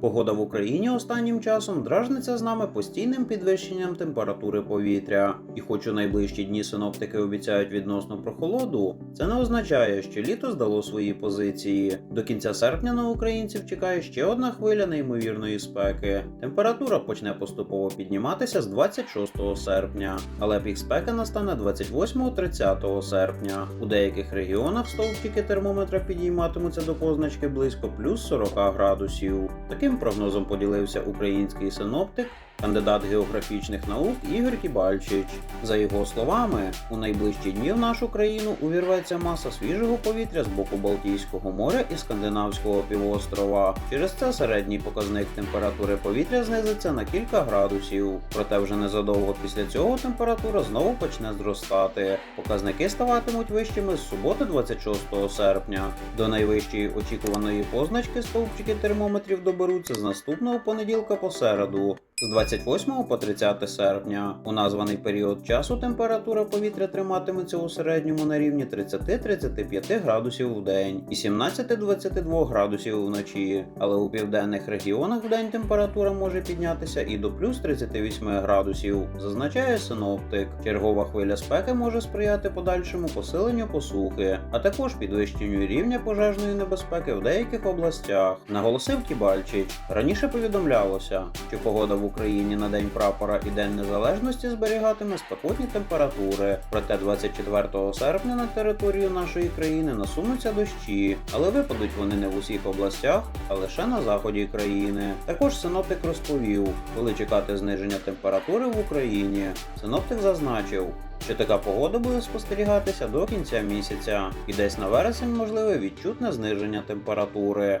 Погода в Україні останнім часом дражниться з нами постійним підвищенням температури повітря. І хоч у найближчі дні синоптики обіцяють відносну прохолоду, це не означає, що літо здало свої позиції. До кінця серпня на українців чекає ще одна хвиля неймовірної спеки. Температура почне поступово підніматися з 26 серпня, але пік спеки настане 28-30 серпня. У деяких регіонах стовпчики термометра підійматимуться до позначки близько плюс 40 градусів. Таким прогнозом поділився український синоптик, кандидат географічних наук Ігор Кібальчич. За його словами, у найближчі дні в нашу країну увірветься маса свіжого повітря з боку Балтійського моря і Скандинавського півострова. Через це середній показник температури повітря знизиться на кілька градусів. Проте вже незадовго після цього температура знову почне зростати. Показники ставатимуть вищими з суботи 26 серпня. До найвищої очікуваної позначки стовпчики термометрів доберуться з наступного понеділка по середу. З 28 по 30 серпня у названий період часу температура повітря триматиметься у середньому на рівні 30-35 градусів в день і 17-22 градусів вночі. Але у південних регіонах в день температура може піднятися і до плюс 38 градусів, зазначає синоптик. Чергова хвиля спеки може сприяти подальшому посиленню посухи, а також підвищенню рівня пожежної небезпеки в деяких областях. Наголосив Кібальчич. Раніше повідомлялося, що погода в Україні на День прапора і День Незалежності зберігатиме спекотні температури. Проте 24 серпня на територію нашої країни насунуться дощі, але випадуть вони не в усіх областях, а лише на заході країни. Також синоптик розповів, коли чекати зниження температури в Україні. Синоптик зазначив. Що така погода буде спостерігатися до кінця місяця, і десь на вересень можливе відчутне зниження температури.